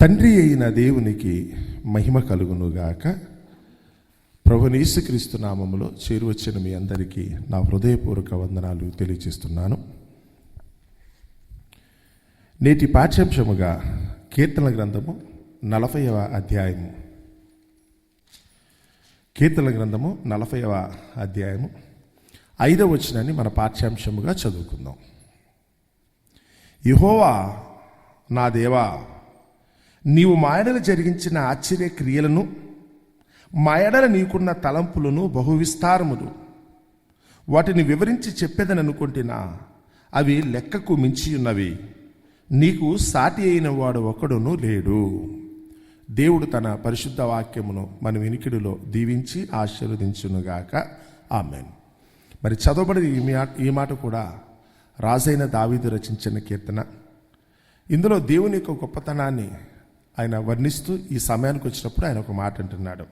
తండ్రి అయిన దేవునికి మహిమ కలుగునుగాక. ప్రభునీసుక్రీస్తు నామములో చేరువచ్చిన మీ అందరికీ నా హృదయపూర్వక వందనాలు తెలియజేస్తున్నాను. నేటి పాఠ్యాంశముగా కీర్తన గ్రంథము నలభైవ అధ్యాయము. కీర్తన గ్రంథము నలభైవ అధ్యాయము. ఐదవ వచనాన్ని మన పాఠ్యాంశముగా చదువుకుందాం. యహోవా నా దేవా నీవు మాయడలు జరిగించిన ఆశ్చర్య క్రియలను మాయడల నీకున్న తలంపులను బహువిస్తారములు. వాటిని వివరించి చెప్పేదని అనుకుంటున్నా అవి లెక్కకు మించి ఉన్నవి నీకు సాటి అయిన వాడు ఒకడును లేడు. దేవుడు తన పరిశుద్ధ వాక్యమును మన వినికిడిలో దీవించి ఆశీర్వదించునుగాక. ఆమెన్. మరి చదవబడి ఈ మాట ఈ మాట కూడా రాజైన దావీదు రచించిన కీర్తన. ఇందులో దేవుని యొక్క గొప్పతనాన్ని ఆయన వర్ణిస్తూ ఈ సమయానికి వచ్చినప్పుడు ఆయన ఒక మాట అంటున్నాడు.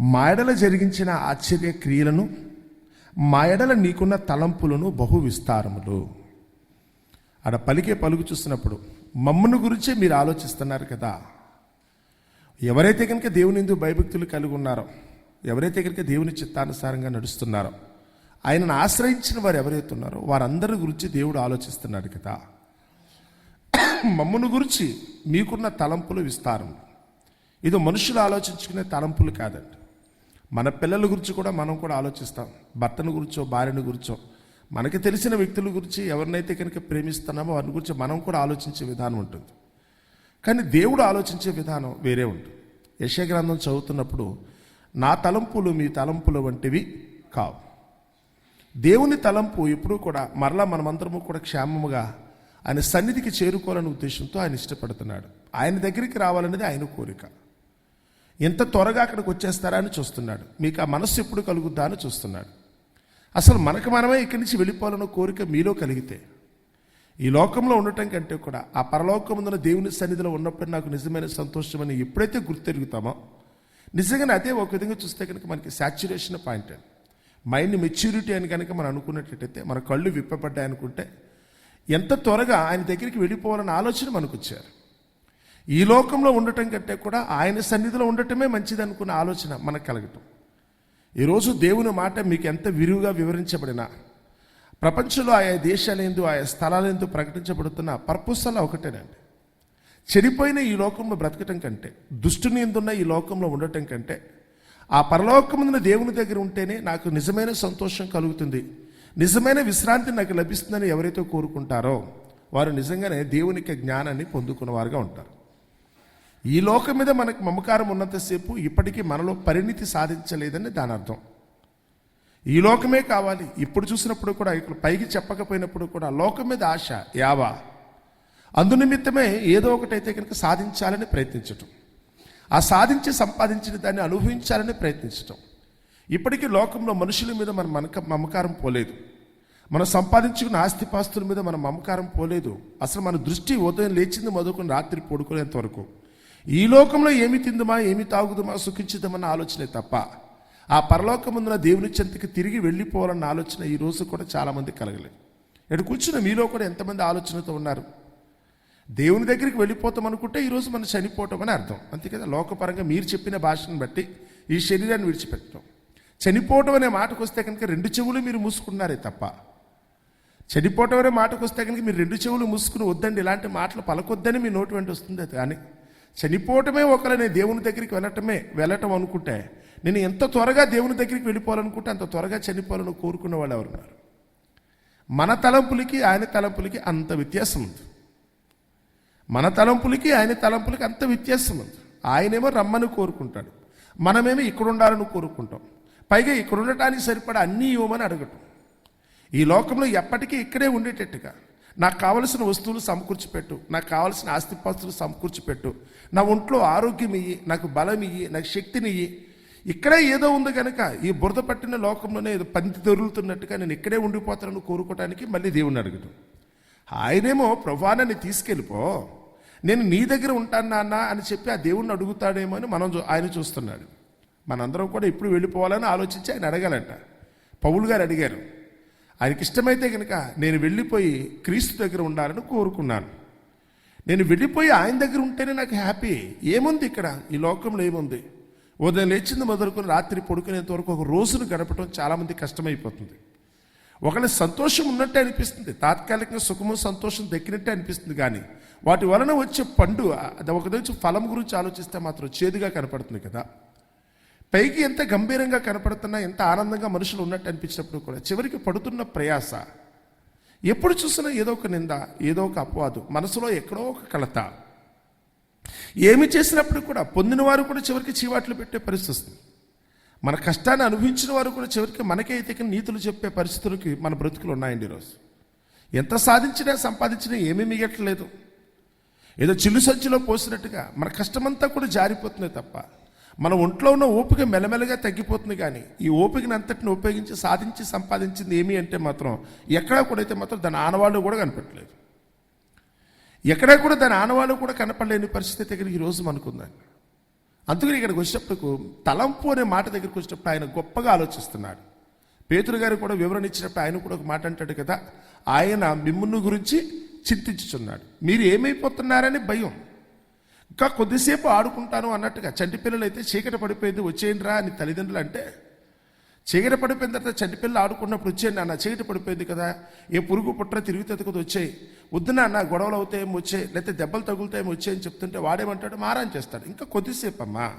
మాయడల జరిగించిన ఆశ్చర్య క్రియలను మాయడల నీకున్న తలంపులను బహు విస్తారములు. ఆడ పలికే పలుకు చూస్తున్నప్పుడు మమ్మను గురించే మీరు ఆలోచిస్తున్నారు కదా. ఎవరైతే కనుక దేవుని ఎందుకు భయభక్తులు కలిగి ఉన్నారో ఎవరైతే కనుక దేవుని చిత్తానుసారంగా నడుస్తున్నారో ఆయనను ఆశ్రయించిన వారు ఎవరైతే ఉన్నారో వారందరి గురించి దేవుడు ఆలోచిస్తున్నాడు కదా. మమ్మను గురించి మీకున్న తలంపులు విస్తారం. ఇది మనుషులు ఆలోచించుకునే తలంపులు కాదండి. మన పిల్లల గురించి కూడా మనం కూడా ఆలోచిస్తాం. భర్తను గురించో భార్యను గురించో. మనకి తెలిసిన వ్యక్తుల గురించి ఎవరినైతే కనుక ప్రేమిస్తున్నామో వారి గురించి మనం కూడా ఆలోచించే విధానం ఉంటుంది. కానీ దేవుడు ఆలోచించే విధానం వేరే ఉంటుంది. యశ గ్రంథం చదువుతున్నప్పుడు నా తలంపులు మీ తలంపులు వంటివి కావు. దేవుని తలంపు ఎప్పుడూ కూడా మరలా మనమందరము కూడా క్షేమముగా ఆయన సన్నిధికి చేరుకోవాలనే ఉద్దేశంతో ఆయన ఇష్టపడుతున్నాడు. ఆయన దగ్గరికి రావాలనేది ఆయన కోరిక. ఎంత త్వరగా అక్కడికి వచ్చేస్తారా అని చూస్తున్నాడు. మీకు ఆ మనస్సు ఎప్పుడు కలుగుద్దా అని చూస్తున్నాడు. అసలు మనకు మనమే ఇక్కడి నుంచి వెళ్ళిపోవాలన్న కోరిక మీలో కలిగితే ఈ లోకంలో ఉండటం కంటే కూడా ఆ పరలోకముందున దేవుని సన్నిధిలో ఉన్నప్పుడు నాకు నిజమైన సంతోషమని ఎప్పుడైతే గుర్తెరుగుతామో నిజంగానే అదే ఒక విధంగా చూస్తే కనుక మనకి సాచ్యురేషన్ పాయింట్ మైండ్ మెచ్యూరిటీ అని కనుక మనం అనుకున్నట్లయితే మన కళ్ళు విప్పబడ్డాయి అనుకుంటే ఎంత త్వరగా ఆయన దగ్గరికి వెళ్ళిపోవాలన్న ఆలోచన మనకు వచ్చారు ఈ లోకంలో ఉండటం కంటే కూడా ఆయన సన్నిధిలో ఉండటమే మంచిది అనుకున్న ఆలోచన మనకు కలగటం. ఈరోజు దేవుని మాట మీకు ఎంత విరివిగా వివరించబడినా ప్రపంచంలో ఆయా దేశాలేందు ఆయా స్థలాలేందు ప్రకటించబడుతున్న పర్పస్ అలా ఒకటేనండి. చెడిపోయిన ఈ లోకంలో బ్రతకటం కంటే దుష్టుని ఎందున్న ఈ లోకంలో ఉండటం కంటే ఆ పరలోకముందున దేవుని దగ్గర ఉంటేనే నాకు నిజమైన సంతోషం కలుగుతుంది. నిజమైన విశ్రాంతి నాకు లభిస్తుందని ఎవరైతే కోరుకుంటారో వారు నిజంగానే దేవునికి జ్ఞానాన్ని పొందుకున్నవారుగా ఉంటారు. ఈ లోకం మీద మనకు మమకారం ఉన్నంతసేపు ఇప్పటికీ మనలో పరిణితి సాధించలేదని దాని అర్థం. ఈ లోకమే కావాలి. ఇప్పుడు చూసినప్పుడు కూడా ఇక్కడ పైకి చెప్పకపోయినప్పుడు కూడా లోకం మీద ఆశ యావా. అందునిమిత్తమే ఏదో ఒకటైతే కనుక సాధించాలని ప్రయత్నించటం. ఆ సాధించి సంపాదించిన దాన్ని అనుభవించాలని ప్రయత్నించటం. ఇప్పటికీ లోకంలో మనుషుల మీద మన మనక మమకారం పోలేదు. మనం సంపాదించుకున్న ఆస్తిపాస్తుల మీద మన మమకారం పోలేదు. అసలు మన దృష్టి ఉదయం లేచింది మొదలుకొని రాత్రి పడుకునేంత వరకు. ఈ లోకంలో ఏమి తిందుమా ఏమి తాగుదుమా సుఖించుదామన్న ఆలోచనే తప్ప. ఆ పరలోకముందున దేవుని చెంతకి తిరిగి వెళ్ళిపోవాలన్న ఆలోచన ఈ రోజు కూడా చాలామంది కలగలేదు. ఇక్కడ కూర్చున్న మీలో కూడా ఎంతమంది ఆలోచనతో ఉన్నారు? దేవుని దగ్గరికి వెళ్ళిపోతాం అనుకుంటే ఈరోజు మనం చనిపోవటం అని అర్థం. అంతే కదా? లోకపరంగా మీరు చెప్పిన భాషను బట్టి ఈ శరీరాన్ని విడిచిపెట్టడం చనిపోవటం అనే మాటకు వస్తే కనుక రెండు చెవులు మీరు మూసుకున్నారే తప్ప. చనిపోవటం అనే మాటకు వస్తే కనుక మీరు రెండు చెవులు మూసుకుని వద్దండి ఇలాంటి మాటలు పలకొద్దని మీ నోటి వెంట వస్తుంది అది. కానీ చనిపోవటమే ఒకరిని దేవుని దగ్గరికి వెళ్ళటమే వెళ్ళటం అనుకుంటే నేను ఎంత త్వరగా దేవుని దగ్గరికి వెళ్ళిపోవాలనుకుంటే అంత త్వరగా చనిపోవాలని కోరుకున్న వాళ్ళు ఎవరున్నారు? మన తలంపులకి ఆయన తలంపులకి అంత వ్యత్యాసం ఉంది. మన తలంపులకి ఆయన తలంపులకి అంత వ్యత్యాసం ఉంది. ఆయనేమో రమ్మని కోరుకుంటాడు. మనమేమో ఇక్కడ ఉండాలని కోరుకుంటాం. పైగా ఇక్కడ ఉండటానికి సరిపడా అన్నీ ఇవ్వమని అడగటం ఈ లోకంలో ఎప్పటికీ ఇక్కడే ఉండేటట్టుగా. నాకు కావలసిన వస్తువులు సమకూర్చిపెట్టు నాకు కావలసిన ఆస్తిపాస్తులు సమకూర్చిపెట్టు నా ఒంట్లో ఆరోగ్యం ఇయ్యి నాకు బలం ఇయ్యి నాకు శక్తిని ఇయ్యి. ఇక్కడే ఏదో ఉంది కనుక ఈ బురద పట్టిన లోకంలోనే ఏదో పంది దొరులుతున్నట్టుగా నేను ఇక్కడే ఉండిపోతానని కోరుకోవటానికి మళ్ళీ దేవుణ్ణి అడగటం ఆయనేమో ప్రవాణాన్ని తీసుకెళ్ళిపో. నేను నీ దగ్గర ఉంటాను నాన్న అని చెప్పి ఆ దేవుణ్ణి అడుగుతాడేమో అని మనం చూ- ఆయన చూస్తున్నాడు. మనందరం కూడా ఇప్పుడు వెళ్ళిపోవాలని ఆలోచించి ఆయన అడగాలంట. పౌలు గారు అడిగారు ఆయనకి ఇష్టమైతే కనుక నేను వెళ్ళిపోయి క్రీస్తు దగ్గర ఉండాలని కోరుకున్నాను. నేను వెళ్ళిపోయి ఆయన దగ్గర ఉంటేనే నాకు హ్యాపీ ఏముంది ఇక్కడ? ఈ లోకంలో ఏముంది? ఉదయం లేచింది మొదలుకొని రాత్రి పడుకునేంత వరకు ఒక రోజును గడపడం చాలామంది కష్టమైపోతుంది. ఒకళ్ళ సంతోషం ఉన్నట్టే అనిపిస్తుంది తాత్కాలికంగా సుఖము సంతోషం దక్కినట్టే అనిపిస్తుంది కానీ వాటి వలన వచ్చే పండు అది ఒక నుంచి ఫలం గురించి ఆలోచిస్తే మాత్రం చేదుగా కనపడుతుంది కదా. పైకి ఎంత గంభీరంగా కనపడుతున్నా ఎంత ఆనందంగా మనుషులు ఉన్నట్టు అనిపించినప్పుడు కూడా చివరికి పడుతున్న ప్రయాస. ఎప్పుడు చూసినా ఏదో ఒక నింద ఏదో ఒక అపవాదు మనసులో ఎక్కడో ఒక కలత. ఏమి చేసినప్పుడు కూడా పొందిన వారు కూడా చివరికి చీవాట్లు పెట్టే పరిస్థితి వస్తుంది. మన కష్టాన్ని అనుభవించిన వారు కూడా చివరికి మనకే అయితే నీతులు చెప్పే పరిస్థితులకి మన బ్రతుకులు ఉన్నాయండి ఈరోజు. ఎంత సాధించినా సంపాదించినా ఏమీ మిగట్లేదు. ఏదో చిల్లు సంచిలో పోసినట్టుగా మన కష్టమంతా కూడా జారిపోతుంది తప్ప. మన ఒంట్లో ఉన్న ఓపిక మెల్లమెల్లగా తగ్గిపోతుంది కానీ ఈ ఓపికని అంతటిని ఉపయోగించి సాధించి సంపాదించింది ఏమి అంటే మాత్రం ఎక్కడా కూడా అయితే మాత్రం దాని ఆనవాళ్ళు కూడా కనపడలేదు. ఎక్కడా కూడా దాని ఆనవాళ్ళు కూడా కనపడలేని పరిస్థితి దగ్గర ఈ రోజు మనకుందండి అందుకని ఇక్కడికి వచ్చేటప్పుడు తలంపు అనే మాట దగ్గరికి వచ్చేటప్పుడు ఆయన గొప్పగా ఆలోచిస్తున్నాడు. పేతురు గారు కూడా వివరణ ఇచ్చినప్పుడు ఆయన కూడా ఒక మాట అంటాడు కదా ఆయన మిమ్మును గురించి చింతించుచున్నాడు. మీరు ఏమైపోతున్నారని భయం. ఇంకా కొద్దిసేపు ఆడుకుంటాను అన్నట్టుగా చంటి పిల్లలు అయితే చీకటి పడిపోయింది వచ్చేయండి రా అని తల్లిదండ్రులు అంటే చీకటి పడిపోయిన తర్వాత చంటి పిల్లలు ఆడుకున్నప్పుడు వచ్చేయండి అన్న చీకటి పడిపోయింది కదా ఏ పురుగు పుట్ర తిరిగి కొద్ది వచ్చాయి. వద్దున అన్న గొడవలు అవుతాయేమో వచ్చాయి. లేకపోతే దెబ్బలు తగులుతాయేమో వచ్చాయని చెప్తుంటే వాడేమంటాడు మారాన్ చేస్తాడు. ఇంకా కొద్దిసేపు అమ్మా.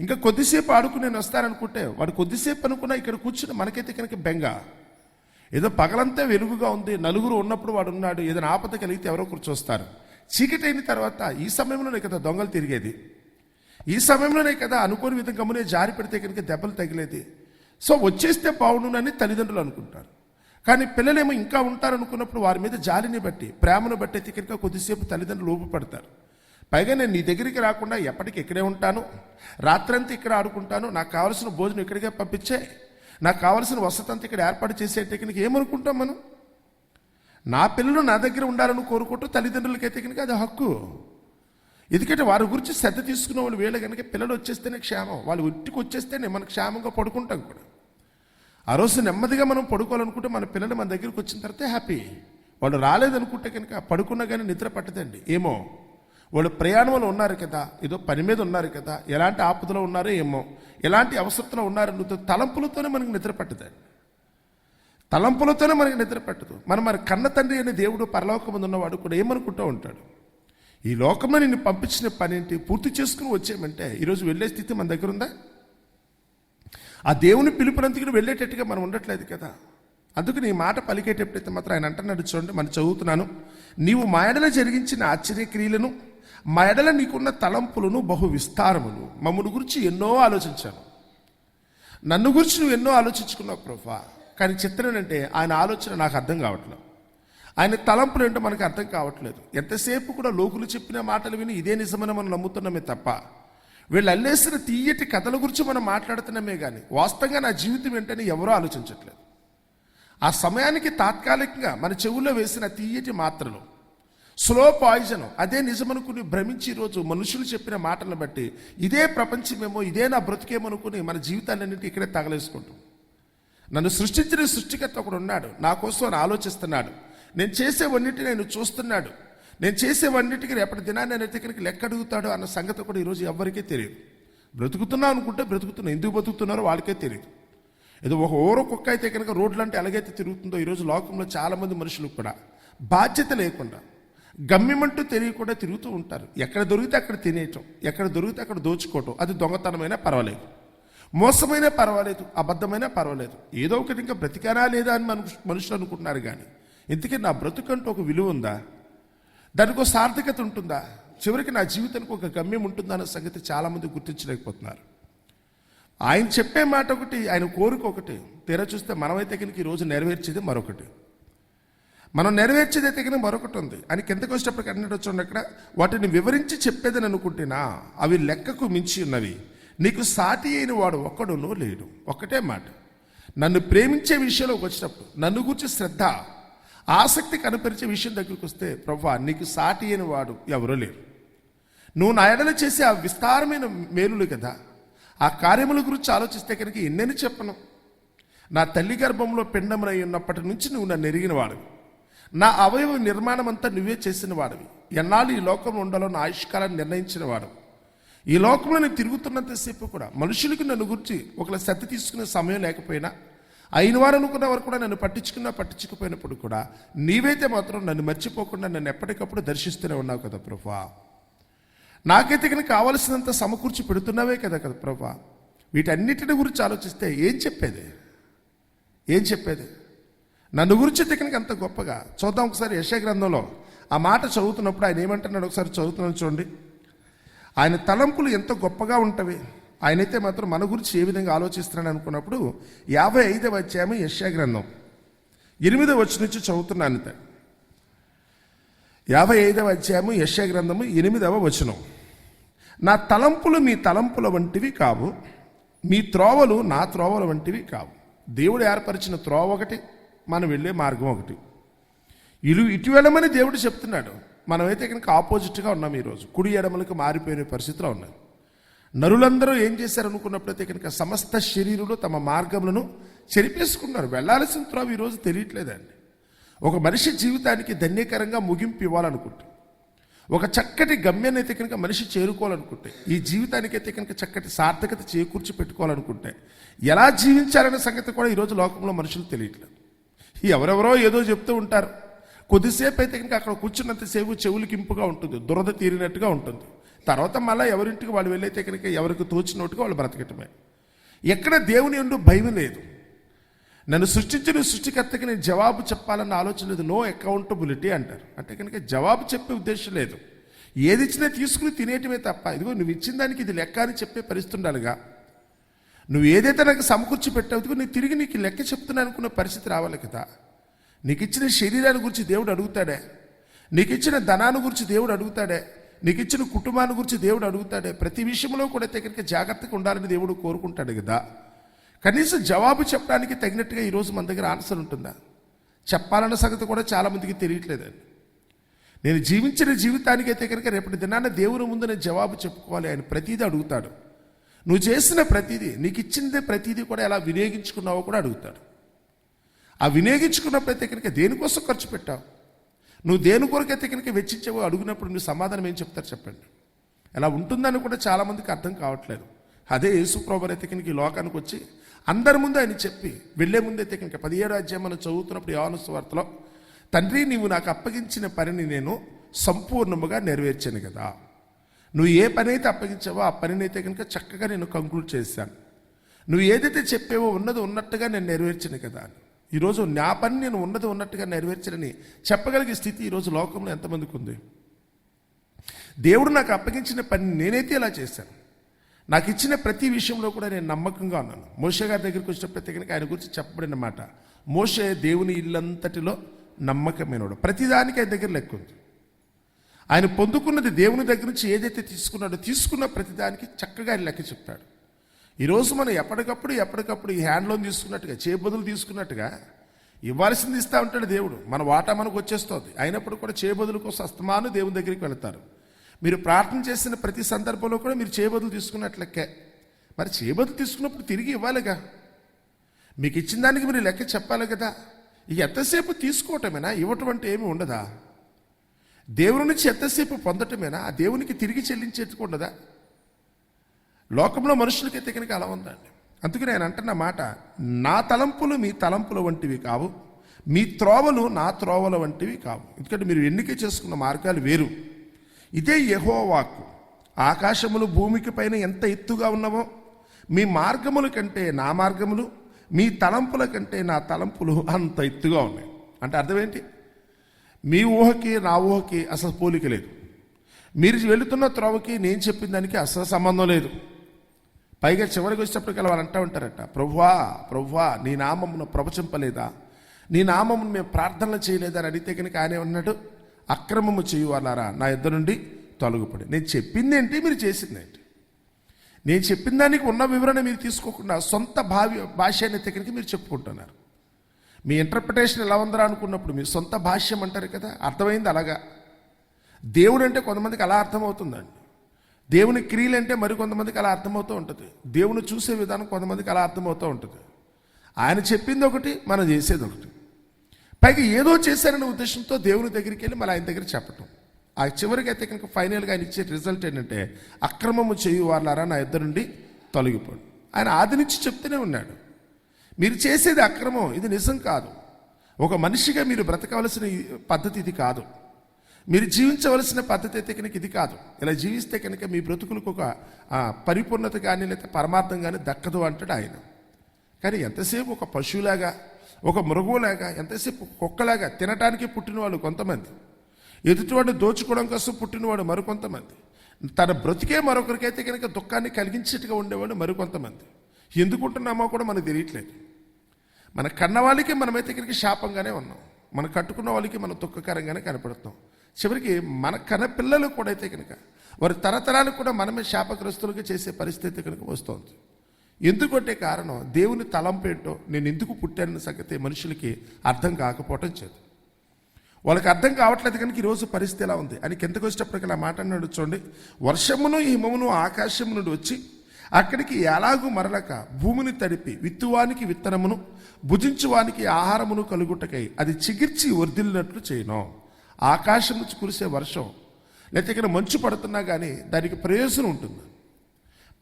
ఇంకా కొద్దిసేపు ఆడుకుని నేను వస్తాననుకుంటే వాడు కొద్దిసేపు అనుకున్నా ఇక్కడ కూర్చుని మనకైతే కనుక బెంగ. ఏదో పగలంతా వెలుగుగా ఉంది నలుగురు ఉన్నప్పుడు వాడు ఉన్నాడు ఏదైనా ఆపద కలిగితే ఎవరో కూర్చొస్తారు చీకటి అయిన తర్వాత ఈ సమయంలోనే కదా దొంగలు తిరిగేది. ఈ సమయంలోనే కదా అనుకోని విధంగా గమ్మునే జారి పెడితే కనుక దెబ్బలు తగిలేది. సో వచ్చేస్తే బాగుండునని తల్లిదండ్రులు అనుకుంటారు. కానీ పిల్లలేమో ఇంకా ఉంటారనుకున్నప్పుడు వారి మీద జాలిని బట్టి ప్రేమను బట్టి అయితే కనుక కొద్దిసేపు తల్లిదండ్రులు ఊపిపడతారు పైగా నేను నీ దగ్గరికి రాకుండా ఎప్పటికి ఇక్కడే ఉంటాను. రాత్రంతా ఇక్కడ ఆడుకుంటాను. నాకు కావాల్సిన భోజనం ఇక్కడికే పంపించే. నాకు కావాల్సిన వసతి అంతా ఇక్కడ ఏర్పాటు చేసే టెక్నిక్ ఏమనుకుంటాం మనం? నా పిల్లలు నా దగ్గర ఉండాలని కోరుకుంటూ తల్లిదండ్రులకైతే కనుక అది హక్కు. ఎందుకంటే వారి గురించి శ్రద్ధ తీసుకున్న వాళ్ళు వీళ్ళ కనుక పిల్లలు వచ్చేస్తేనే క్షేమం. వాళ్ళు ఇంటికి వచ్చేస్తేనే మనం క్షేమంగా పడుకుంటాం కూడా. ఆ రోజు నెమ్మదిగా మనం పడుకోవాలనుకుంటే మన పిల్లలు మన దగ్గరికి వచ్చిన తర్వాత హ్యాపీ వాళ్ళు రాలేదనుకుంటే కనుక పడుకున్నా కానీ నిద్ర పట్టదండి. ఏమో? వాళ్ళు ప్రయాణంలో ఉన్నారు కదా ఏదో పని మీద ఉన్నారు కదా ఎలాంటి ఆపదలో ఉన్నారో ఏమో? ఎలాంటి అవసరతలో ఉన్నారో తలంపులతోనే మనకు నిద్ర పట్టదండి. తలంపులతోనే మనకి నిద్ర పెట్టదు మనం మరి కన్న తండ్రి అనే దేవుడు పరలోకముందు ఉన్నవాడు కూడా ఏమనుకుంటూ ఉంటాడు? ఈ లోకంలో నిన్ను పంపించిన పని ఏంటి పూర్తి చేసుకుని వచ్చామంటే ఈరోజు వెళ్ళే స్థితి మన దగ్గర ఉందా? ఆ దేవుని పిలుపునందుకు వెళ్ళేటట్టుగా మనం ఉండట్లేదు కదా. అందుకు నీ మాట పలికేటప్పుడైతే మాత్రం ఆయన అంటున్నాడు చూడండి మనం చదువుతున్నాను. నీవు మా జరిగించిన ఆశ్చర్యక్రియలను మాయడల నీకున్న తలంపులను బహు విస్తారములు. మమ్మల్ని గురించి ఎన్నో ఆలోచించాను. నన్ను గురించి నువ్వు ఎన్నో ఆలోచించుకున్నావు ప్రభా. కానీ చిత్రం ఏంటంటే ఆయన ఆలోచన నాకు అర్థం కావట్లేదు. ఆయన తలంపులు ఏంటో మనకు అర్థం కావట్లేదు. ఎంతసేపు కూడా లోకులు చెప్పిన మాటలు విని ఇదే నిజమని మనం నమ్ముతున్నామే తప్ప వీళ్ళు అల్లేసిన తీయటి కథల గురించి మనం మాట్లాడుతున్నామే కానీ వాస్తవంగా నా జీవితం ఏంటని ఎవరూ ఆలోచించట్లేదు. ఆ సమయానికి తాత్కాలికంగా మన చెవుల్లో వేసిన తీయటి మాత్రలు స్లో పాయిజన్ అదే నిజమనుకుని భ్రమించి ఈరోజు మనుషులు చెప్పిన మాటలను బట్టి ఇదే ప్రపంచమేమో ఇదే నా బ్రతికేమనుకుని మన జీవితాలన్నింటి ఇక్కడే తగలేసుకుంటాం. నన్ను సృష్టించిన సృష్టికర్త ఒకడు ఉన్నాడు. నా కోసం ఆలోచిస్తున్నాడు. నేను చేసేవన్నిటి నేను చూస్తున్నాడు. నేను చేసేవన్నిటికీ రేపటి దినాన్ని నేను ఎత్తికరికి లెక్క అడుగుతాడు అన్న సంగతి కూడా ఈరోజు ఎవరికీ తెలియదు. బ్రతుకుతున్నా అనుకుంటే బ్రతుకుతున్నా ఎందుకు బ్రతుకుతున్నారో వాళ్ళకే తెలియదు. ఏదో ఒక ఓరో కుక్క అయితే కనుక రోడ్లు అంటే ఎలాగైతే తిరుగుతుందో ఈరోజు లోకంలో చాలామంది మనుషులు కూడా బాధ్యత లేకుండా గమ్యమంటూ తెలియకుండా తిరుగుతూ ఉంటారు. ఎక్కడ దొరికితే అక్కడ తినేయటం ఎక్కడ దొరికితే అక్కడ దోచుకోవటం అది దొంగతనమైనా పర్వాలేదు. మోసమైనా పర్వాలేదు అబద్ధమైనా పర్వాలేదు. ఏదో ఒకటి ఇంకా బ్రతికానా లేదా అని మన మనుషులు అనుకుంటున్నారు కానీ ఇంతకీ నా బ్రతుకంటూ ఒక విలువ ఉందా? దానికి ఒక సార్థకత ఉంటుందా? చివరికి నా జీవితానికి ఒక గమ్యం ఉంటుందా అన్న సంగతి చాలామంది గుర్తించలేకపోతున్నారు. ఆయన చెప్పే మాట ఒకటి ఆయన కోరిక ఒకటి తీరా చూస్తే మనమైతే కనుక ఈరోజు నెరవేర్చేది మరొకటి. మనం నెరవేర్చేది అయితే కనుక మరొకటి ఉంది. అని కిందకు వచ్చేటప్పటికి అన్నట్టు చూడండి అక్కడ వాటిని వివరించి చెప్పేదని అనుకుంటున్నా అవి లెక్కకు మించి ఉన్నవి. నీకు సాటి అయిన వాడు ఒక్కడునో లేడు. ఒక్కటే మాట. నన్ను ప్రేమించే విషయంలోకి వచ్చినప్పుడు నన్ను గురించి శ్రద్ధ ఆసక్తి కనపరిచే విషయం దగ్గరికి వస్తే ప్రభా నీకు సాటి అయిన వాడు ఎవరో లేరు. నువ్వు నా ఎడల చేసే ఆ విస్తారమైన మేలులు కదా. ఆ కార్యముల గురించి ఆలోచిస్తే కనుక ఎన్నెని చెప్పను. నా తల్లి గర్భంలో పిండమునై ఉన్నప్పటి నుంచి నువ్వు నన్ను ఎరిగిన వాడివి. నా అవయవ నిర్మాణం అంతా నువ్వే చేసిన వాడివి. ఎన్నాళ్ళు ఈ లోకంలో ఉండాలో నా ఆయుష్కాలాన్ని నిర్ణయించిన వాడు ఈ లోకంలో నేను తిరుగుతున్నంతసేపు కూడా మనుషులకి నన్ను గురించి ఒకళ్ళ శ్రద్ధ తీసుకునే సమయం లేకపోయినా అయిన వారు అనుకున్న వారు కూడా నన్ను పట్టించుకున్నా పట్టించుకుపోయినప్పుడు కూడా నీవైతే మాత్రం నన్ను మర్చిపోకుండా నన్ను ఎప్పటికప్పుడు దర్శిస్తూనే ఉన్నావు కదా ప్రభా. నాకైతే కనుక కావలసినంత సమకూర్చి పెడుతున్నావే కదా కదా ప్రభా. వీటన్నిటిని గురించి ఆలోచిస్తే ఏం చెప్పేది? ఏం చెప్పేది? నన్ను గురించి అయితే అంత గొప్పగా చూద్దాం ఒకసారి యశ గ్రంథంలో ఆ మాట చదువుతున్నప్పుడు ఆయన ఏమంటున్నాడు? ఒకసారి చదువుతున్నాను చూడండి. ఆయన తలంపులు ఎంత గొప్పగా ఉంటవి? ఆయనైతే మాత్రం మన గురించి ఏ విధంగా ఆలోచిస్తున్నాడు అనుకున్నప్పుడు యాభై ఐదవ అధ్యాయం యశ్యా గ్రంథం. ఎనిమిదవ వచ్చి నుంచి చదువుతున్నాను అంతే. యాభై ఐదవ అధ్యాయము యశ్యా గ్రంథము ఎనిమిదవ వచనం. నా తలంపులు మీ తలంపుల వంటివి కావు. మీ త్రోవలు నా త్రోవల వంటివి కావు. దేవుడు ఏర్పరిచిన త్రోవ ఒకటి మనం వెళ్ళే మార్గం ఒకటి. ఇలు ఇటు వెళ్ళమని దేవుడు చెప్తున్నాడు. మనమైతే కనుక ఆపోజిట్గా ఉన్నాం ఈరోజు కుడి ఎడమలకు మారిపోయిన పరిస్థితిలో ఉన్నాం. నరులందరూ ఏం చేశారు అనుకున్నప్పుడైతే కనుక సమస్త శరీరులు తమ మార్గములను చెరిపేసుకున్నారు. వెళ్ళాల్సిన త్రోవ ఈరోజు తెలియట్లేదండి. ఒక మనిషి జీవితానికి ధన్యకరంగా ముగింపు ఇవ్వాలనుకుంటే ఒక చక్కటి గమ్యాన్ని అయితే కనుక మనిషి చేరుకోవాలనుకుంటే ఈ జీవితానికి అయితే కనుక చక్కటి సార్థకత చేకూర్చి పెట్టుకోవాలనుకుంటే ఎలా జీవించాలనే సంగతి కూడా ఈరోజు లోకంలో మనుషులు తెలియట్లేదు. ఎవరెవరో ఏదో చెప్తూ ఉంటారు. కొద్దిసేపు అయితే కనుక అక్కడ కూర్చున్నంతసేపు చెవులకి ఇంపుగా ఉంటుంది దురద తీరినట్టుగా ఉంటుంది. తర్వాత మళ్ళీ ఎవరింటికి వాళ్ళు వెళ్ళైతే కనుక ఎవరికి తోచినట్టుగా వాళ్ళు బ్రతకటమే. ఎక్కడ దేవుని ఉండు భయం లేదు. నన్ను సృష్టించిన సృష్టికర్తకి నేను జవాబు చెప్పాలన్న ఆలోచన లేదు. నో అకౌంటబిలిటీ అంటారు. అంటే కనుక జవాబు చెప్పే ఉద్దేశం లేదు. ఏది ఇచ్చినా తీసుకుని తినేయటమే తప్ప ఇదిగో నువ్వు ఇచ్చిన దానికి ఇది లెక్క అని చెప్పే పరిస్థితి ఉండాలిగా. నువ్వు ఏదైతే నాకు సమకూర్చి పెట్టావు నీకు తిరిగి నీకు లెక్క చెప్తున్నా అనుకున్న పరిస్థితి రావాలి కదా. నీకు ఇచ్చిన శరీరాన్ని గురించి దేవుడు అడుగుతాడే. నీకు ఇచ్చిన ధనాన్ని గురించి దేవుడు అడుగుతాడే. నీకు ఇచ్చిన కుటుంబాన్ని గురించి దేవుడు అడుగుతాడే. ప్రతి విషయంలో కూడా దగ్గరికి జాగ్రత్తగా ఉండాలని దేవుడు కోరుకుంటాడు కదా. కనీసం జవాబు చెప్పడానికి తగినట్టుగా ఈరోజు మన దగ్గర ఆన్సర్ ఉంటుందా? చెప్పాలన్న సంగతి కూడా చాలామందికి తెలియట్లేదండి. నేను జీవించిన జీవితానికి అయితే కనుక రేపటి దినాన్న దేవుని ముందు నేను జవాబు చెప్పుకోవాలి ఆయన ప్రతిదీ అడుగుతాడు. నువ్వు చేసిన ప్రతిదీ నీకు ఇచ్చిందే ప్రతిదీ కూడా ఎలా వినియోగించుకున్నావో కూడా అడుగుతాడు. ఆ వినియోగించుకున్నప్పుడైతే కనుక దేనికోసం ఖర్చు పెట్టావు? నువ్వు దేని కొరకైతే కనుక వెచ్చించావో అడుగునప్పుడు నువ్వు సమాధానం ఏం చెప్తారు చెప్పండి. ఎలా ఉంటుందని కూడా చాలామందికి అర్థం కావట్లేదు. అదే యేసుప్రభు అయితే కనుక ఈ లోకానికి వచ్చి అందరి ముందు ఆయన చెప్పి వెళ్ళే ముందు అయితే కనుక పదిహేడు అధ్యాయం మనం చదువుతున్నప్పుడు యోహాను వార్తలో తండ్రి నీవు నాకు అప్పగించిన పనిని నేను సంపూర్ణముగా నెరవేర్చాను కదా. నువ్వు ఏ పని అయితే అప్పగించావో ఆ పనిని అయితే కనుక చక్కగా నేను కంక్లూడ్ చేశాను. నువ్వు ఏదైతే చెప్పావో ఉన్నది ఉన్నట్టుగా నేను నెరవేర్చాను కదా అని. ఈరోజు నా పని నేను ఉన్నది ఉన్నట్టుగా నెరవేర్చానని చెప్పగలిగే స్థితి ఈరోజు లోకంలో ఎంతమందికి ఉంది? దేవుడు నాకు అప్పగించిన పని నేనైతే ఇలా చేశాను. నాకు ఇచ్చిన ప్రతి విషయంలో కూడా నేను నమ్మకంగా ఉన్నాను. మోషే గారి దగ్గరికి వచ్చినప్పుడు కనుక ఆయన గురించి చెప్పబడిన మాట మోషే దేవుని ఇల్లంతటిలో నమ్మకమైనవాడు. ప్రతిదానికి ఆయన దగ్గర లెక్క ఉంది. ఆయన పొందుకున్నది దేవుని దగ్గర నుంచి ఏదైతే తీసుకున్నాడో తీసుకున్న ప్రతిదానికి చక్కగా ఆయన లెక్క చెప్తాడు ఈరోజు మనం ఎప్పటికప్పుడు ఎప్పటికప్పుడు ఈ హ్యాండ్ లోన్ తీసుకున్నట్టుగా చేబదులు తీసుకున్నట్టుగా ఇవ్వాల్సింది ఇస్తా ఉంటాడు దేవుడు. మన వాటా మనకు వచ్చేస్తుంది. అయినప్పుడు కూడా చేబదుల కోసం అస్తమాను దేవుని దగ్గరికి వెళతారు. మీరు ప్రార్థన చేసిన ప్రతి సందర్భంలో కూడా మీరు చేబదులు తీసుకున్నట్లెక్కే. మరి చేబదులు తీసుకున్నప్పుడు తిరిగి ఇవ్వాలిగా. మీకు ఇచ్చిన దానికి మీరు లెక్క చెప్పాలి కదా. ఇక ఎంతసేపు తీసుకోవటమేనా? ఇవ్వటం అంటే ఏమి ఉండదా? దేవుని నుంచి ఎంతసేపు పొందటమేనా? ఆ దేవునికి తిరిగి చెల్లించేట్టుకు ఉండదా? లోకంలో మనుషులకైతే కనుక అలా ఉందండి అందుకని నేను అంటున్న మాట నా తలంపులు మీ తలంపుల వంటివి కావు మీ త్రోవలు నా త్రోవల వంటివి కావు. ఎందుకంటే మీరు ఎన్నిక చేసుకున్న మార్గాలు వేరు. ఇదే యెహోవాకు ఆకాశములు భూమికి పైన ఎంత ఎత్తుగా ఉన్నవో మీ మార్గముల కంటే నా మార్గములు మీ తలంపుల కంటే నా తలంపులు అంత ఎత్తుగా ఉన్నాయి. అంటే అర్థమేంటి మీ ఊహకి నా ఊహకి అసలు పోలిక లేదు. మీరు వెళుతున్న త్రోవకి నేను చెప్పిన దానికి అసలు సంబంధం లేదు. పైగా చివరికి వచ్చేటప్పటికల్లా వాళ్ళు అంటూ ఉంటారట ప్రభువా ప్రభువా నీ నామమును ప్రవచింపలేదా? నీ నామమును మేము ప్రార్థనలు చేయలేదా? అని అడిగితే కనుక ఆయన ఉన్నాడు అక్రమము చేయువాలారా నా ఇద్దరు నుండి తొలగుపడి. నేను చెప్పింది ఏంటి? మీరు చేసింది ఏంటి? నేను చెప్పిన దానికి ఉన్న వివరణ మీరు తీసుకోకుండా సొంత భావి భాష అనే దగ్గరికి మీరు చెప్పుకుంటున్నారు. మీ ఇంటర్ప్రిటేషన్ ఎలా ఉందరా అనుకున్నప్పుడు మీరు సొంత భాష్యం అంటారు కదా అర్థమైంది అలాగా? దేవుడు అంటే కొంతమందికి అలా అర్థమవుతుందండి. దేవుని క్రియలు అంటే మరి కొంతమందికి అలా అర్థమవుతూ ఉంటుంది. దేవుని చూసే విధానం కొంతమందికి అలా అర్థమవుతూ ఉంటుంది. ఆయన చెప్పింది ఒకటి మనం చేసేది ఒకటి. పైగా ఏదో చేశారనే ఉద్దేశంతో దేవుని దగ్గరికి వెళ్ళి మళ్ళీ ఆయన దగ్గర చెప్పటం. ఆ చివరికి అయితే కనుక ఫైనల్గా ఆయన ఇచ్చే రిజల్ట్ ఏంటంటే అక్రమము చేయు వాళ్ళారా నా ఇద్దరు నుండి తొలగిపోడు. ఆయన ఆది నుంచి చెప్తూనే ఉన్నాడు. మీరు చేసేది అక్రమం ఇది నిజం కాదు. ఒక మనిషిగా మీరు బ్రతకవలసిన ఈ పద్ధతి ఇది కాదు. మీరు జీవించవలసిన పద్ధతి అయితే కనుక ఇది కాదు. ఇలా జీవిస్తే కనుక మీ బ్రతుకులకు ఒక పరిపూర్ణత కానీ లేదా పరమార్థం కానీ దక్కదు అంటాడు ఆయన. కానీ ఎంతసేపు ఒక పశువులాగా ఒక మృగులాగా ఎంతసేపు కుక్కలాగా తినటానికి పుట్టినవాళ్ళు కొంతమంది. ఎదుటివాడిని దోచుకోవడం కోసం పుట్టినవాడు మరికొంతమంది. తన బ్రతికే మరొకరికైతే కనుక దుఃఖాన్ని కలిగించేట్టుగా ఉండేవాడు మరికొంతమంది. ఎందుకుంటున్నామో కూడా మనకు తెలియట్లేదు. మన కన్న వాళ్ళకి మనమైతే కనుక శాపంగానే ఉన్నాం. మనం కట్టుకున్న వాళ్ళకి మనం దుఃఖకరంగానే కనపడుతున్నాం. చివరికి మన కన పిల్లలు కూడా అయితే కనుక వారి తరతరాలు కూడా మనమే శాపగ్రస్తులుగా చేసే పరిస్థితి కనుక వస్తుంది. ఎందుకంటే కారణం దేవుని తలంపేంటో నేను ఎందుకు పుట్టానన్న సంగతి మనుషులకి అర్థం కాకపోవటం చేత. వాళ్ళకి అర్థం కావట్లేదు కనుక ఈరోజు పరిస్థితి ఎలా ఉంది? అని కిందకు వచ్చేటప్పటికి ఇలా మాట అన్నాడు చూడండి. వర్షమును హిమమును ఆకాశం నుండి వచ్చి అక్కడికి ఎలాగూ మరలక భూమిని తడిపి విత్తువానికి విత్తనమును భుజించువానికి ఆహారమును కలుగుటకై అది చిగిర్చి వర్దిల్లినట్లు చేయను. ఆకాశం నుంచి కురిసే వర్షం లేకపోతే ఇక్కడ మంచు పడుతున్నా కానీ దానికి ప్రయోజనం ఉంటుంది.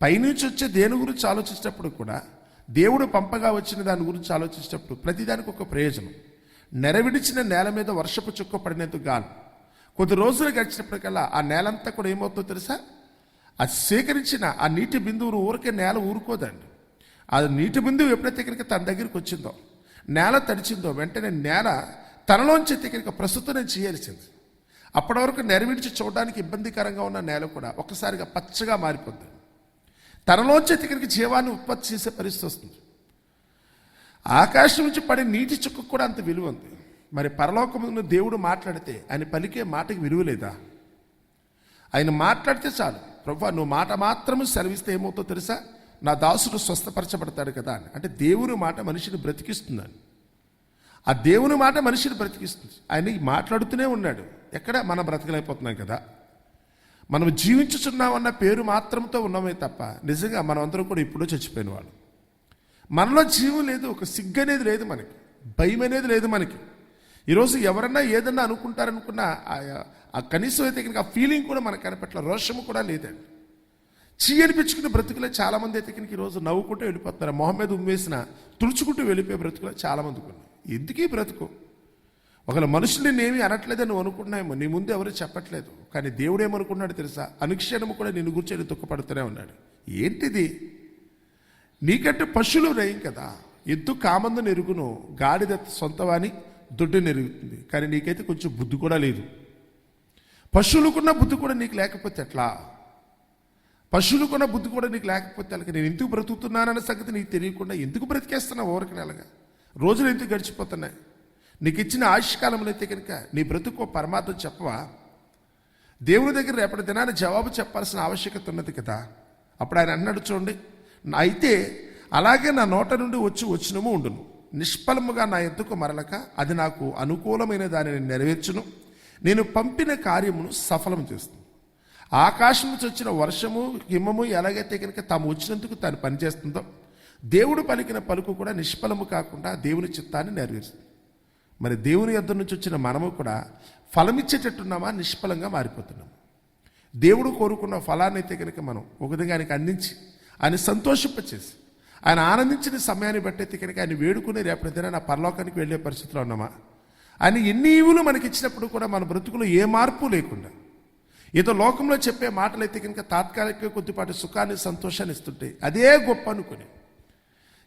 పైనుంచి వచ్చే దేని గురించి ఆలోచించేటప్పుడు కూడా దేవుడు పంపగా వచ్చిన దాని గురించి ఆలోచించేటప్పుడు ప్రతిదానికి ఒక ప్రయోజనం. నెరవిడిచిన నేల మీద వర్షపు చుక్క పడినందుకు గాను. కొద్ది రోజులు గడిచినప్పటికల్లా ఆ నేలంతా కూడా ఏమవుతుందో తెలుసా? అది సేకరించిన ఆ నీటి బిందువును ఊరికే నేల ఊరుకోదండి. ఆ నీటి బిందువు ఎప్పుడైతే ఇక్కడికి తన దగ్గరికి వచ్చిందో నేల తడిచిందో వెంటనే నేల తనలోంచి దగ్గరికి ప్రస్తుతం నేను చేయాల్సింది. అప్పటి వరకు నెరవిడిచి చూడడానికి ఇబ్బందికరంగా ఉన్న నేల కూడా ఒక్కసారిగా పచ్చగా మారిపోద్ది. తనలోంచి దగ్గరికి జీవాన్ని ఉత్పత్తి చేసే పరిస్థితి వస్తుంది. ఆకాశం నుంచి పడే నీటి చుక్క కూడా అంత విలువ ఉంది. మరి పరలోకమును దేవుడు మాట్లాడితే ఆయన పలికే మాటకి విలువ లేదా? ఆయన మాట్లాడితే చాలు. ప్రభు నువ్వు మాట మాత్రము సెలవిస్తే ఏమవుతుందో తెలుసా? నా దాసుడు స్వస్థపరచబడతాడు కదా అని. అంటే దేవుని మాట మనిషిని బ్రతికిస్తుందని. ఆ దేవుని మాట మనిషిని బ్రతికిస్తుంది. ఆయన మాట్లాడుతూనే ఉన్నాడు. ఎక్కడ? మనం బ్రతకలేకపోతున్నాం కదా. మనం జీవించుచున్నామన్న పేరు మాత్రంతో ఉన్నామే తప్ప నిజంగా మనం అందరం కూడా ఇప్పుడు చచ్చిపోయిన వాళ్ళు. మనలో జీవం లేదు ఒక సిగ్గు అనేది లేదు మనకి. భయం అనేది లేదు మనకి. ఈరోజు ఎవరన్నా ఏదన్నా అనుకుంటారనుకున్న ఆ- ఆ కనీసం అయితే కనుక ఆ ఫీలింగ్ కూడా మనకు కనిపెట్టలే రోషము కూడా లేదండి. చీ అనిపించుకునే బ్రతుకులే చాలామంది అయితే కనుక ఈరోజు నవ్వుకుంటూ వెళ్ళిపోతున్నారు. మొహం మీద ఉమ్మేసిన తుడుచుకుంటూ వెళ్ళిపోయే బ్రతుకులే చాలామంది ఉన్నాయి. ఎందుకీ బ్రతుకు? ఒకవేళ మనుషులు నేనేమి అనట్లేదని నువ్వు అనుకుంటున్నాయేమో నీ ముందు ఎవరు చెప్పట్లేదు. కానీ దేవుడు ఏమనుకున్నాడు తెలుసా? అనుక్షణము కూడా నిన్ను కూర్చొని దుఃఖపడుతూనే ఉన్నాడు. ఏంటిది? నీకంటే పశువులు నయం కదా. ఎద్దు కామందు నెరుగును గాడిద సొంతవాని దొడ్డు నెరుగుతుంది. కానీ నీకైతే కొంచెం బుద్ధి కూడా లేదు. పశువులకున్న బుద్ధి కూడా నీకు లేకపోతే ఎట్లా? పశువులకున్న బుద్ధి కూడా నీకు లేకపోతే అలాగే నేను ఎందుకు బ్రతుకుతున్నానన్న సంగతి నీకు తెలియకుండా ఎందుకు బ్రతికేస్తున్నావు ఊరికి నెలగా రోజులు ఎందుకు గడిచిపోతున్నాయి. నీకు ఇచ్చిన ఆయుష్కాలంలో అయితే కనుక నీ బ్రతుకు ఓ చెప్పవా? దేవుని దగ్గర రేపటి దినాన్ని జవాబు చెప్పాల్సిన ఆవశ్యకత ఉన్నది కదా. అప్పుడు ఆయన అన్నాడు చూడండి "నా- అయితే అలాగే నా నోట నుండి వచ్చి వచ్చినము ఉండును. నిష్ఫలముగా నా ఎందుకు మరలక అది నాకు అనుకూలమైన దానిని నెరవేర్చును. నేను పంపిన కార్యమును సఫలం చేస్తుంది ఆకాశం నుంచి వచ్చిన వర్షము హిమము ఎలాగైతే కనుక తాము వచ్చినందుకు తాను పనిచేస్తుందో దేవుడు పలికిన పలుకు కూడా నిష్ఫలము కాకుండా దేవుని చిత్తాన్ని నెరవేరుస్తుంది. మరి దేవుని యొద్ద నుంచి వచ్చిన మనము కూడా ఫలమిచ్చేటట్టున్నామా? నిష్ఫలంగా మారిపోతున్నాము దేవుడు కోరుకున్న ఫలాన్ని అయితే కనుక మనం ఒక విధంగా ఆయనకి అందించి ఆయన సంతోషింపచేసి ఆయన ఆనందించిన సమయాన్ని బట్టయితే కనుక ఆయన వేడుకుని రేపటి నా పరలోకానికి వెళ్ళే పరిస్థితిలో ఉన్నామా? ఆయన ఎన్ని ఈవులు మనకి ఇచ్చినప్పుడు కూడా మన బ్రతుకులో ఏ మార్పు లేకుండా ఏదో లోకంలో చెప్పే మాటలు అయితే కనుక తాత్కాలిక కొద్దిపాటి సుఖాన్ని సంతోషాన్ని ఇస్తుంటాయి అదే గొప్ప అనుకుని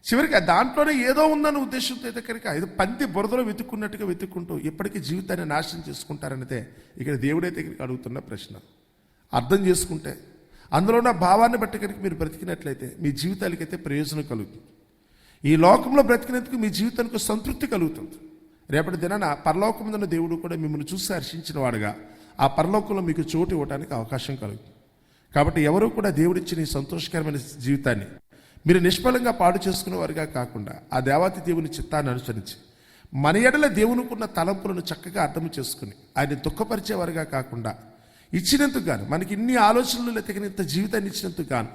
చివరికి ఆ దాంట్లోనే ఏదో ఉందన్న ఉద్దేశంతో అయితే కనుక పంది బురదలో వెతుక్కున్నట్టుగా వెతుక్కుంటూ ఇప్పటికీ జీవితాన్ని నాశనం చేసుకుంటారనితే ఇక్కడ దేవుడే దగ్గరికి అడుగుతున్న ప్రశ్న. అర్థం చేసుకుంటే అందులో ఉన్న భావాన్ని బట్టి కనుక మీరు బ్రతికినట్లయితే మీ జీవితాలకైతే ప్రయోజనం కలుగుతుంది. ఈ లోకంలో బ్రతికినందుకు మీ జీవితానికి సంతృప్తి కలుగుతుంది. రేపటి దినాన పరలోకముందున్న దేవుడు కూడా మిమ్మల్ని చూసి హర్షించిన వాడుగా ఆ పరలోకంలో మీకు చోటు ఇవ్వడానికి అవకాశం కలుగుతుంది. కాబట్టి ఎవరు కూడా దేవుడిచ్చిన ఈ సంతోషకరమైన జీవితాన్ని మీరు నిష్ఫలంగా పాడు చేసుకునేవారుగా కాకుండా ఆ దేవాతి దేవుని చిత్తాన్ని అనుసరించి మన ఎడల దేవునికున్న తలంపులను చక్కగా అర్థం చేసుకుని ఆయన దుఃఖపరిచేవారుగా కాకుండా ఇచ్చినందుకు గాను మనకి ఇన్ని ఆలోచనలు లేతగినంత జీవితాన్ని ఇచ్చినందుకు గాను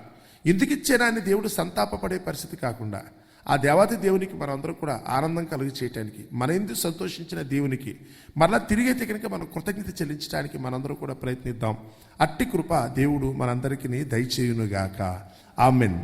ఎందుకు ఇచ్చేనా అని దేవుడు సంతాపపడే పరిస్థితి కాకుండా ఆ దేవాతి దేవునికి మనందరం కూడా ఆనందం కలుగు చేయటానికి మన ఎందుకు సంతోషించిన దేవునికి మరలా తిరిగి అయితే కనుక మనం కృతజ్ఞత చెల్లించడానికి మనందరం కూడా ప్రయత్నిద్దాం. అట్టి కృప దేవుడు మనందరికీ దయచేయునుగాక. ఆమెన్.